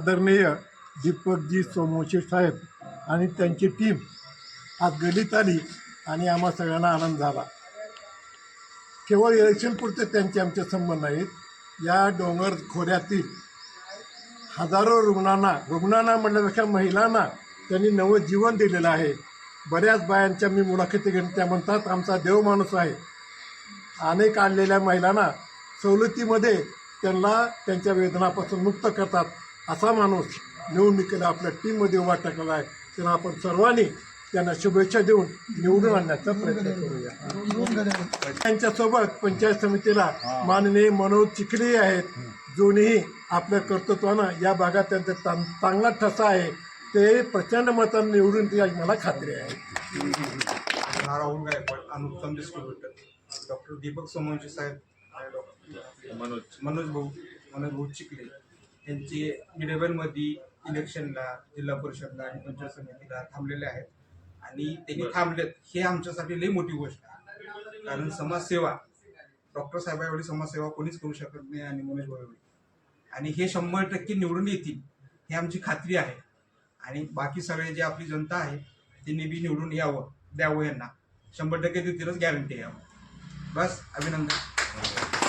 आदरणीय दीपकजी सोमवंशी साहेब आणि त्यांची टीम आज गलीत आली आणि आम्हा सगळ्यांना आनंद झाला. केवळ इलेक्शनपुरते त्यांचे आमचे संबंध आहेत या डोंगर खोऱ्यातील हजारो रुग्णांना रुग्णांना म्हणण्यापेक्षा महिलांना त्यांनी नवं जीवन दिलेलं आहे. बऱ्याच बायांच्या मी मुलाखती घेऊन त्या म्हणतात आमचा देव माणूस आहे. अनेक आणलेल्या महिलांना सवलतीमध्ये त्यांना त्यांच्या वेदनापासून मुक्त करतात. असा माणूस निवडणुकीला आपल्या टीममध्ये उभा टाकलेला आहे. तर आपण सर्वांनी त्यांना शुभेच्छा देऊन निवडून आणण्याचा प्रयत्न करूया. त्यांच्यासोबत पंचायत समितीला माननीय मनोज चिखली आहेत. दोन्ही आपल्या कर्तृत्वानं या भागात त्यांचा चांग- चांगला ठसा आहे. ते प्रचंड मतांनी निवडून ते मला खात्री आहे. राहुल गायकवाड अनुत्तम डिस्ट्रीब्युटर डॉक्टर दीपक सोमवंशी साहेब मनोज. मनोज भाऊ मनोज भाऊ चिखले. यांचे मिडेबलमध्ये इलेक्शनला जिल्हा परिषदला आणि पंचायत समितीला थांबलेले आहेत. आणि त्यांनी थांबलेत. हे आमच्यासाठी लई मोठी गोष्ट आहे. कारण समाजसेवा डॉक्टर साहेब एवढी समाजसेवा कोणीच करू शकत नाही आणि मनोज भाऊ आणि हे शंभर टक्के निवडून येतील हे आमची खात्री आहे. आणि बाकी सगळे जे आपली जनता आहे त्यांनी बी निवडून यावं द्यावं यांना. शंभर टक्के देतीलच गॅरंटी आहे बस अभिनंदन.